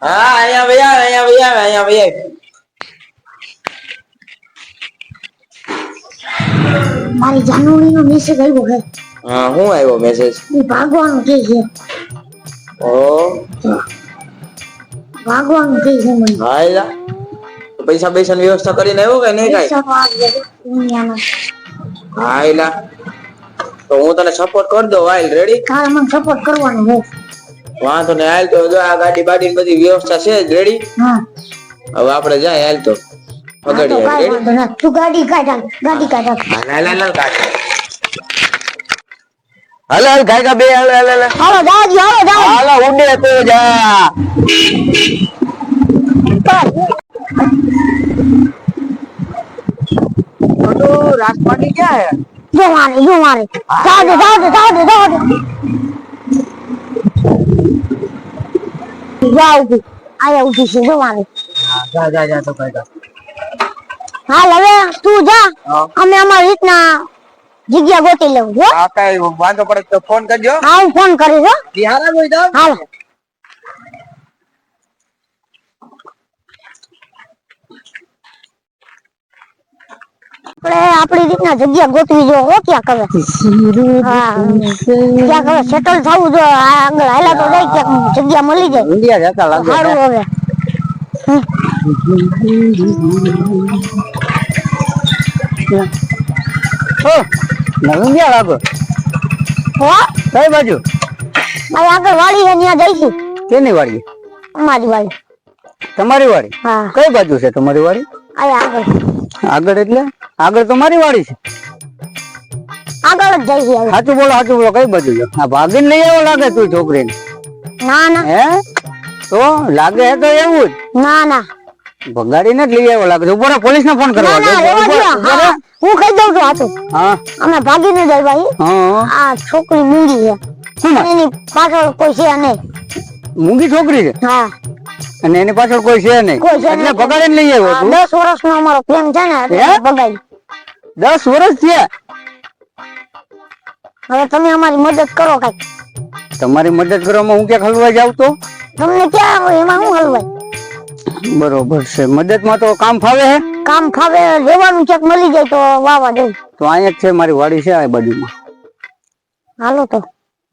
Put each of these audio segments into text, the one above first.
હા અહીંયા મારી મેસેજ આવ્યો હા. હું આવ્યો મેસેજ એ ભાગવાનું કે છે. ઓ. ભાગવાનું કે છે મને. હા એલા. પૈસા પૈસાની વ્યવસ્થા કરીને આવ્યો કે નહીં કઈ? હા એલા. તો હું તને સપોર્ટ કરી દઉં આયલ રેડી તારે મને સપોર્ટ કરવાનો હું. વાંધો ને આયલ તો જો આ ગાડી બાડી બધી વ્યવસ્થા છે જ રેડી હા. હવે આપણે જાય આયલ તો. હા તો રેડી ગાડી કાઢ ગાડી કાઢ હાલ. હાલ હાલ હાલ કાઢ. હાલ હાલ ગાયકા બે હાલ હાલ હાલ હાલો. દાદી હાલો દાદી હાલો ઉડે તો જા. તો રાજપાટી ક્યાં હે? જો મારે જો મારે દે દે દે દે આયા ઊભી છે જો મારે જા જા જા તો કાઢ હાલ હવે તું જા અમે અમારી રીતના જગ્યા ગોતી લેવું હો કઈ વાંધો પડે તો ફોન કરજો હા હું ફોન કરીશ હો બિહારા તો હાલ આપણે આપણી રીતના જગ્યા ગોતવી જો હો ક્યાં હા. ક્યાં કવે સેટલ થવું જો આ આગળ હાલા તો જાય ક્યાંક જગ્યા મળી જાય. ઇન્ડિયા જતા લાગે. સારું હવે. ઓ નવિંદિયા લાગો? હો? કઈ બાજુ? મારી આગળ વાડી છે ત્યાં જઈશું કેની વાડી? અમારી વાડી. તમારી વાડી? હા. કઈ બાજુ છે તમારી વાડી? આયા આગળ. આગળ એટલે? આગળ તો મારી વાડી છે. આગળ જ જઈ ગયા સાચું બોલો સાચું બોલો કઈ બાજુ છે? આ ભાગીને લઈ આવો લાગે તું છોકરીને. ના ના. હે? તો લાગે હે તો એવું જ. ના ના. ભગાડી ને લઈ આવ્યો લાગે ઉપર પોલીસ ને ફોન કરવા ના. હા, કહી દઉં છું હાથું હા. અમે ભાગી ને જાય ભાઈ આ છોકરી મૂંગી છે. એની પાછળ કોઈ છે નહીં. મૂંગી છોકરી છે? હા. અને એની પાછળ કોઈ છે નહીં? એટલે ભગાડી ભગાડીને લઈ આવ્યો આ વર્ષ નો અમારો પ્રેમ છે ને ભગાડી દસ વર્ષ થયા. હવે તમે અમારી મદદ કરો કંઈક તમારી મદદ કરવામાં હું ક્યાં હલવાઈ જાવ તો? તમને ક્યાં આવે એમાં હું હલવાઈ? બરોબર છે. મદદમાં તો કામ ફાવે હે? કામ ખાવે લેવાનું ચેક મળી જાય તો વાવા દે તો અહીંયા જ છે મારી વાડી છે આ બાજુમાં. હાલો તો.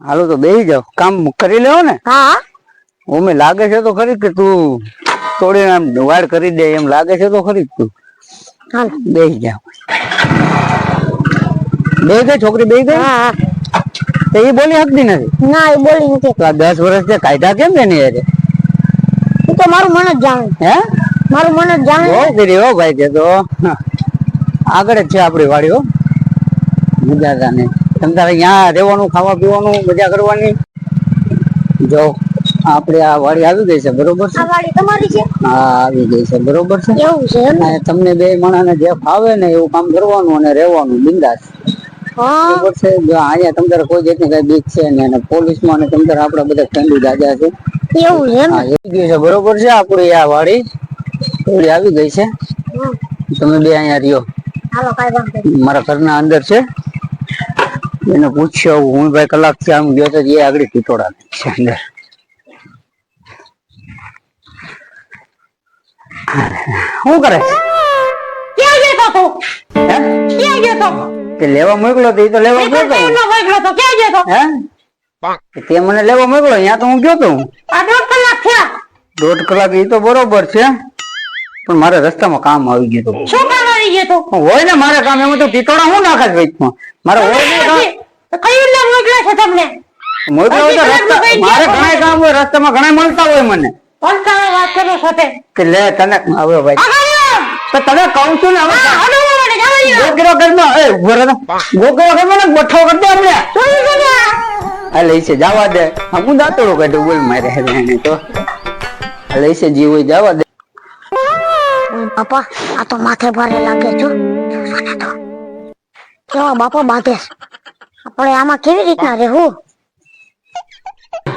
હાલો તો બેસી જાવ કામ કરી લેવો ને. હા. ઓમે લાગે છે તો ખરી કે તું તોડીને આમ વાડ કરી દે એમ લાગે છે તો ખરી તું. હાલ. બેસી જાવ બે ગઈ છોકરી બે ગઈ? હા. તો એ બોલી શકતી નથી? ના એ બોલી નથી. તો આ દસ વર્ષ છે કાયદા કેમ એની યારે એ તો મારું મન જ જાણે. હે? મારું મન જ જાણે. બહુ કરી હો ભાઈ કે તો. આગળ જ છે આપણી વાડી હો. મજા ને તમ તારે અહીંયા રહેવાનું ખાવા પીવાનું મજા કરવાની. જો. આપણે આ વાડી આવી ગઈ છે બરોબર છે? આ વાડી તમારી છે? હા આવી ગઈ છે બરોબર છે? એવું છે? અને તમને બે માણસને જે ફાવે ને એવું કામ કરવાનું અને રહેવાનું બિંદાસ. બરોબર છે? જો અહીંયા કોઈ જાતની કઈ બીક છે ને અને પોલીસમાં અને તમ આપણા બધા જાજા છે. એવું છે હા આવી ગયું છે બરોબર છે આપણી આ વાડી? થોડી આવી ગઈ છે? તમે બે અહીંયા રહ્યો. મારા ઘરના અંદર છે? એને પૂછ્યો હું ભાઈ કલાકથી આમ ગયો તો એ આગળ ટીટોડા છે અંદર. શું કરે? ક્યાં ગયો તો તું? હે? ક્યાં ગયો તો? લેવા મોકલો તો એ તો લેવા ગયો તો એનો મોકલો તો. ક્યાં ગયો તો? હે? તે મને લેવા મોકલો અહીંયા તો હું ગયો તો આ દોઢ કલાક થયા. દોઢ કલાક એ તો બરોબર છે. પણ મારે રસ્તામાં કામ આવી ગયું હતું. શું કામ આવી ગયો હતું? હોય ને મારે કામ એમાં તો ટીટોડા હું નાખે છે વચમાં મારે હોય ને કયું નામ મોકલે છે તમને? મોકલો હોય તો રસ્તા મારે ઘણા કામ હોય રસ્તામાં ઘણા મળતા હોય મને. કોણ તમે વાત કરો સાથે? કે લે તને હવે ભાઈ. તો તને કહું છું ને હવે હા હલો મને જવા દો ગોગરો ઘરમાં એ ઊભો ગોગરો ઘરમાં ને ગોઠવો કરતો દે છે આ લઈ છે જવા દે. હા, દાંતડો કાઢું બોલ મારે એને તો. આ લઈ છે જીવ હોય જવા દે. બાપા આ તો માથે ભારે લાગે છો કેવા બાપા બાંધે. આપણે આમાં કેવી રીતના રહેવું?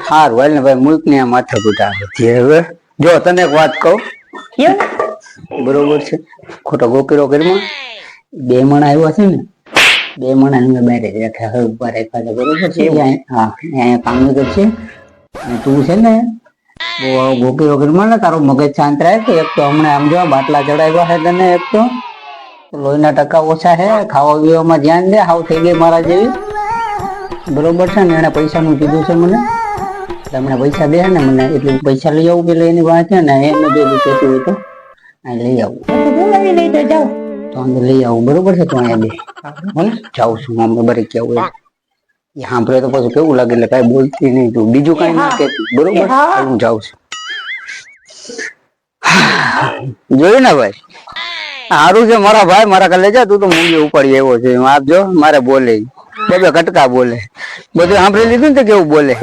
હાર વાલ ને ભાઈ મુલ્ક ને માથા કૂટા હવે જો તને એક વાત કહું. બરોબર છે. ખોટો ગોકીરો ઘરમાં બે મણ આવ્યા છે ને. બે મણ મેં મેરેજ રાખ્યા હવે ઊભા રાખ્યા છે. બરોબર છે. હા અહીંયા કામ કરશે અને તું છે ને ગોપી વગર ને તારો મગજ શાંત રહે કે એક તો હમણાં આમ જો બાટલા ચડાવ્યા છે તને એક તો. લોહીના ટકા ઓછા છે. ખાવા પીવામાં ધ્યાન દે. હાવ થઈ ગઈ મારા જેવી. બરોબર છે ને. એને પૈસાનું કીધું છે મને. તમને પૈસા દે ને મને એટલે પૈસા લઈ આવું પેલા એની પાસે ને એમને જો કહેતું હોય તો અહીં લઈ આવું. તો અંદર લઈ આવું બરોબર છે તો અહીંયા બે ભલે જાઉં છું આમ બરે કેવું એ સાંભળે તો પછી કેવું લાગે એટલે કઈ બોલતી નહીં તું. બીજું કઈ ના કહેતી બરોબર? હા. હું જાઉં છું. જોયું ને ભાઈ? સારું છે મારા ભાઈ મારા કાલે જા તું તો મૂંગી ઉપાડી આવ્યો છે. આપજો મારે બોલે બે બે કટકા બોલે. બધું સાંભળી લીધું ને કેવું બોલે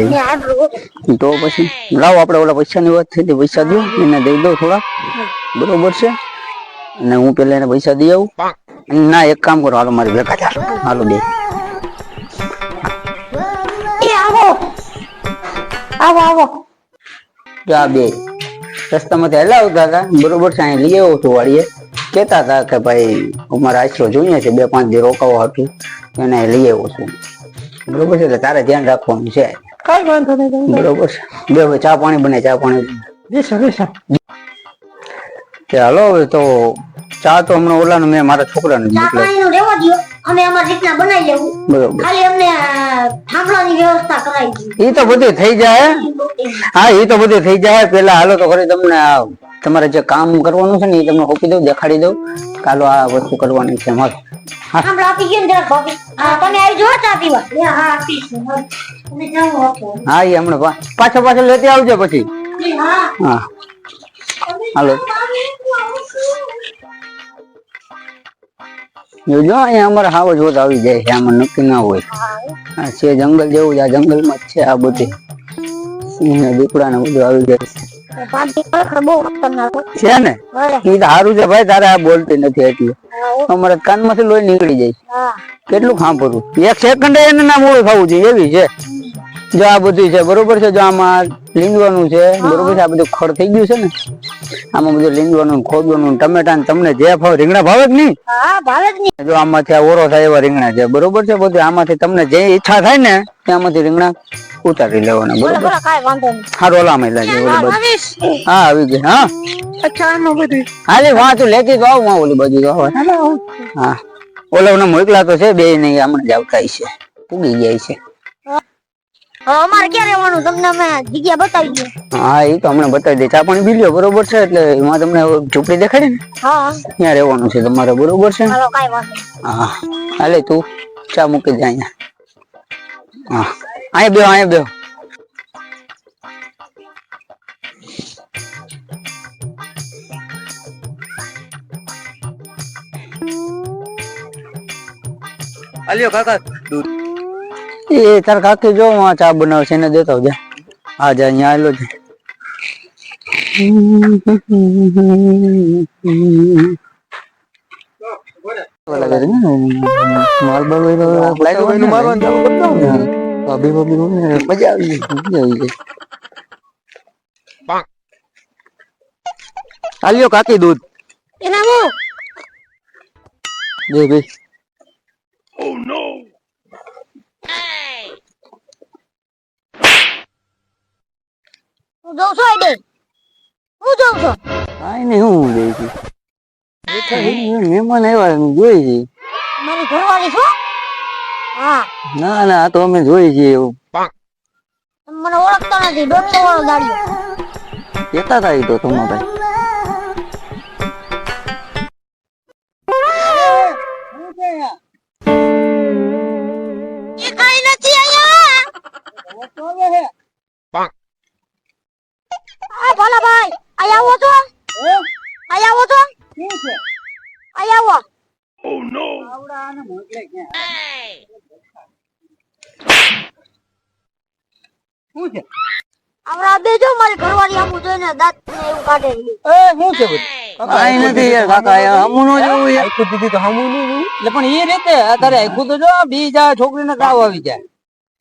તો પછી લાવો આપણે ઓલા પૈસાની વાત થઈ હતી પૈસા દો એને દઈ દો થોડા. બરોબર છે? અને હું પેલા એને પૈસા દઈ આવું. ના એક કામ કરો હાલો મારી ભેગા ચાલો હાલો બે. આવો. આવો આ બે. રસ્તામાંથી હેલા આવતા હતા. બરોબર છે અહીં લઈ આવ્યો છું વાળીએ કહેતા હતા કે ભાઈ અમારે આશરો જોઈએ છે બે પાંચ દી રોકાવો હતું. એને લઈ આવ્યો છું. બરોબર છે એટલે તારે ધ્યાન રાખવાનું છે. કઈ વાંધો નહીં બરોબર છે. બે હવે ચા પાણી બને ચા પાણી કે હાલો હવે તો ચા તો હમણાં ઓલાનું મેં મારા છોકરાને મોકલ્યો. પાણીનું રહેવા અમે અમારી રીતના બનાવી લેવું બરોબર. ખાલી અમને થાંભલાની વ્યવસ્થા કરાવી દીધી એ તો બધું થઈ જાય હા? એ તો બધું થઈ જાય. પેલા હાલો તો ખરી તમને આ તમારે જે કામ કરવાનું છે ને એ તમને હોપી દઉં દેખાડી દઉં. કાલો આ વસ્તુ કરવાની છે મારે થાંભલા આપી ગયો ને ભાભી. હા તમે આવી જો ચા પીવા. એ હા તમે એ હમણાં પાછો પાછો લેતી આવજો પછી. હા. હા. હાલો. જોજો અહીંયા અમારે હાવ આવી જાય છે આમાં નક્કી ના હોય. આ છે જંગલ જેવું જ આ જંગલમાં જ છે આ બધું. સિંહ દીપડા ને બધું આવી જાય છે. છે ને. તો સારું છે ભાઈ તારે આ બોલતી નથી એટલે. અમારે કાનમાંથી લોહી નીકળી જાય. કેટલું ખાંપરું એક સેકન્ડ એને ના મોડું થવું જોઈએ એવી છે. જો આ બધું છે બરોબર છે? જો આમાં લીંગવાનું છે બરોબર છે? આ બધું ખડ થઈ ગયું છે ને? આમાં બધું લીંગવાનું ખોદવાનું ટમેટા તમને જે ભાવ રીંગણા ભાવે જ નહીં? ભાવે જ નહીં? જો આમાંથી આ ઓરો થાય એવા રીંગણા છે બરોબર છે? બધું આમાંથી તમને જે ઈચ્છા થાય ને ત્યાંમાંથી રીંગણા ઉતારી લેવાના બરોબર? બોલો કાંઈ વાંધો નહીં. સારું ઓલામાં લાગે ઓલી બાજુ હા આવી ગઈ હા. અચ્છા બધું. હાલે વાં તું લેતી તો આવ ઓલી બાજુ તો. હા. ઓલા મોકલા તો છે બે નહીં હમણાં જ આવતા છે. પૂગી જાય છે. અમારે ક્યાં રહેવાનું? તમને અમે જગ્યા બતાવી દઈએ. હા એ તો હમણાં બતાવી દે ચા પાણી પી બરોબર છે એટલે એમાં તમને ઝૂંપડી દેખાડી ને? હા. ત્યાં રહેવાનું છે તમારે બરોબર છે હાલો કાંઈ વાંધો હા હાલે તું ચા મૂકી જાય અહીંયા. હા. અહીંયા બેહો અહીંયા બેહો. અલ્યો કાકા દૂધ. એ તાર કાકી જો આ ચા બનાવશે એને દેતો જા આ જા અહીંયા આવેલો છે. માલ બાલ મારવાનું ચાલુ કરી દઉં ને. ભાભી ભાભી હોય ને મજા આવી જાય મજા આવી જાય અલ્યો કાકી દૂધ એના હું બે બે હું જોઉં છું આઈડે હું જોઉં છું કાંઈ નહીં હું દે છે બેઠા છે, મહેમાન આવ્યા અમે જોઈ છે મારી ઘરવાળી છો હા ના ના આ તો અમે જોઈ છીએ એવું. મને ઓળખતા નથી દોઢસો વાળો ગાડી. કેતા હતા તો તમને એ કાંઈ નથી અહીંયા. આ ભલા ભાઈ આયા આવો છો? અહીંયા આવો છો? આયા આવો છે આવડા બે જો મારી ઘરવાળી આવું જોઈને દાંત ને એવું કાઢે એ શું છે બધું? કાંઈ નથી યાર કાકા એ હમું નો જોવું યાર. આખું દીધી તો હમું નહીં. એટલે પણ એ રીતે અત્યારે આખું તો જો બીજા છોકરીને કાવ આવી જાય.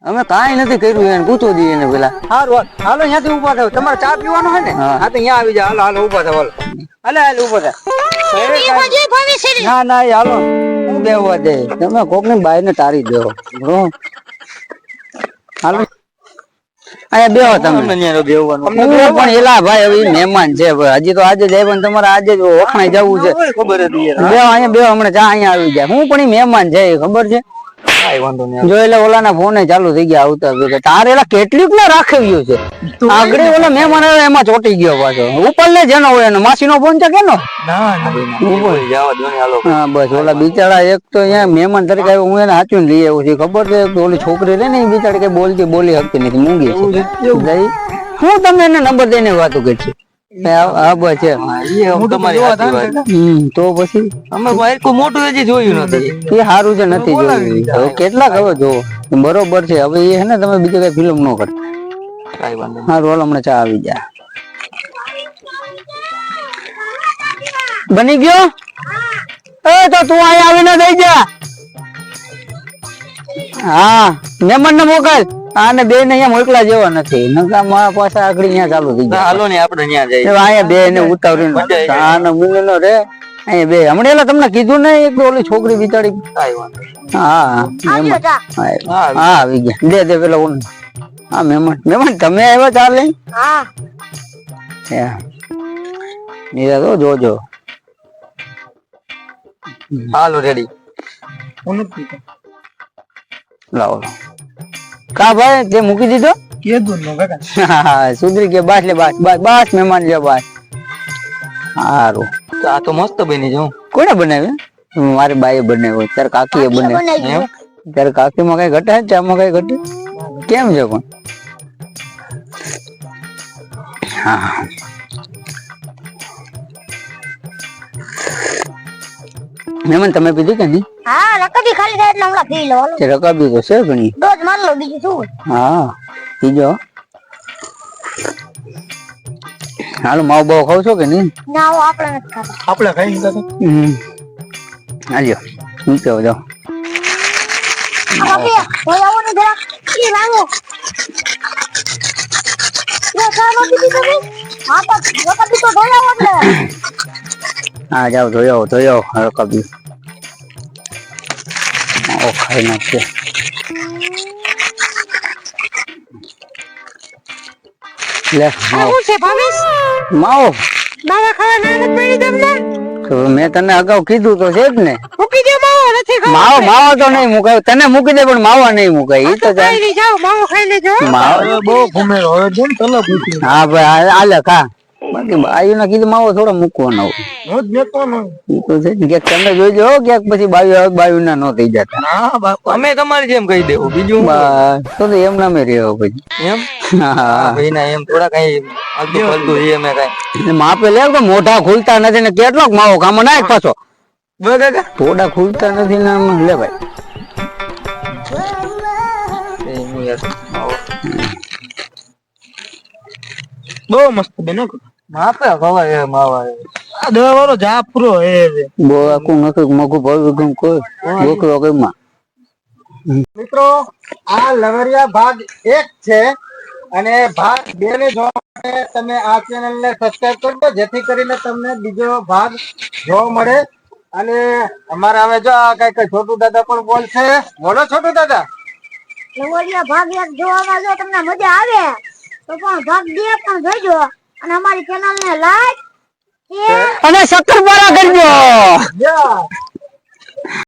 અમે કાઈ નથી કર્યું એને પૂછો દઈએ એને પેલા. સારું હાલ. હાલો અહીંયાથી ઊભા થાવ. તમારે ચા પીવાનો હોય ને? હા. હા તો અહીંયા આવી જાય હાલો હાલો ઊભા થાવ હાલો. હાલે હાલે ઊભા થાવ. ના ના હાલો. હું દે. તમે કોકની બાઈ ને તારી દો. હાલો. અહીંયા બેહો તમે. બેહવાનું. પણ એલા ભાઈ હવે મહેમાન છે હજી તો આજે જાય પણ તમારે આજે જ વખણાય જવું છે. ખબર બેહો અહીંયા બેહો હમણાં ચા અહીંયા આવી જાય હું પણ મહેમાન છે ખબર છે? કાંઈ વાંધો નહીં. જો એટલે ઓલાના ફોન ચાલુ થઈ ગયા આવતા ભેગા તારે એલા કેટલીક ને છે. આગળ ઓલા એમાં ચોટી ગયો પાછો. ઉપર લે જેનો હોય એનો. માસી નો ફોન છે કેનો? ના ના. જવા દો ને હાલો. હા બસ. ઓલા બિચારા એક તો અહીંયા મહેમાન તરીકે આવ્યો. હું એને હાચું લઈ આવ્યો છું. ખબર છે? કે ઓલી છોકરી રે ને બિચારી કઈ બોલતી બોલી શકતી નથી. મૂંગી છે. હું તમને એને નંબર દઈને વાતો કરી હા બસ હું તમારી વાત તો પછી? અમે ભાઈ કોઈ મોટું હજી જોયું નથી. એ સારું છે નથી જોયું. કેટલાક હવે જો બરોબર છે. હવે એ હે ને તમે બીજી કઈ ફિલ્મ ન કરતા. હાલ હમણાં ચા આવી જાય બની ગયો? એ તો તું અહીંયા આવીને દઈ જા. હા મેમન ને મોકલ. આને બે ને અહીંયા મોકલા જેવા નથી. નકા મારા પાસે આગળ અહીંયા ચાલુ થઈ જાય. હાલો ને આપણે ન્યા જઈએ. અહીંયા બે ને ઉતાવળી આને મિલનો રે અહીંયા બે. હમણાં એલા તમને કીધું ને એક ઓલી છોકરી બિચારી. હા હા આવી ગયા. દે દે પેલા ઓન હા મહેમાન. મહેમાન તમે આવ્યા ચાલે હા. નીરા તો જોજો હાલો રેડી. લાવો. કા ભાઈ તે મૂકી દીધો હા, સુધરી ગયા બાસ લે બાસ બાસ બાસ મહેમાન લે બાસ સારું તો આ તો મસ્ત બની છે હો. કોને બનાવ્યું મારી બાઈએ બનાવ્યો તાર કાકીએ બનાવ્યો બનાવી દીધો. તાર કાકીમાં કઈ ઘટે છે ચામાં કઈ ઘટે કેમ છે પણ હા મહેમાન તમે પીધું કે નહીં હા રકબી ખાલી થાય એટલે હમણાં પી લો તે રકાબી તો છે ઘણી. ડોઝ માર લો બીજું શું? હા બીજો હાલો માવ બહુ ખાવ છો કે નહીં? ના હું આપણે નથી ખાતા. આપણે ખાઈ નથી હમ. હાલ્યો હું કેવો જાઓ. આવો ને જરા. ઈ લાવો? હા જાઓ આવો ધોઈ આવો રકાબી માવો ખાઈ લે માવો. છે ભાવેશ? માવો. માવા ખાવા ના પડી તમને? તો મેં તને અગાઉ કીધું તો છે જ ને. મૂકી દે માવો નથી માવો માવો તો નહીં મુકાય. તને મૂકી દે પણ માવો નહીં મુકાય. ઈ તો ખાઈ માવો ખાઈ લેજો. માવો. બહુ ઘૂમેલો હવે જેમ તલબ ઉઠી હા ભાઈ આ- આલે ખા. બાકી બાયુ ના કીધું માવો થોડો મૂકવાનો હું જ મેતો ઈ તો છે ને. તમે જોઈજો હો, પછી બાયુ આવે બાયુ ના નો થઈ જતા. ના બાપુ. અમે તમારી જેમ કહી દેવું બીજું તો તો એમ નામે રહ્યો પછી. એમ? હા ભાઈ ના એમ થોડા કઈ હાલતું ફાલતું એ અમે કઈ. માપે લે તો મોઢા ખુલતા નથી ને કેટલોક માવો કામ નાખ પાછો. થોડા ખુલતા નથી ને આમાં. લે ભાઈ. બહુ મસ્ત બને માપે ખવાય એ માવા આ દવા જાપરો એ બહુ આખું નથી મગું ભવ્યું ગમ કોઈ? બોકરો કઈ મિત્રો આ લવરિયા ભાગ એક છે અને ભાગ બે ને જોવા માટે તમે આ ચેનલ ને સબસ્ક્રાઇબ કરજો જેથી કરીને તમને બીજો ભાગ જોવા મળે. અને અમારે હવે જો આ કઈ છોટુ દાદા પણ બોલશે બોલો છોટુ દાદા. લવડિયા ભાગ એક જોવામાં જો તમને મજા આવે તો પણ ભાગ બે પણ જોઈજો અને અમારી ચેનલ ને લાઈક અને શક્કરપારા કરજો.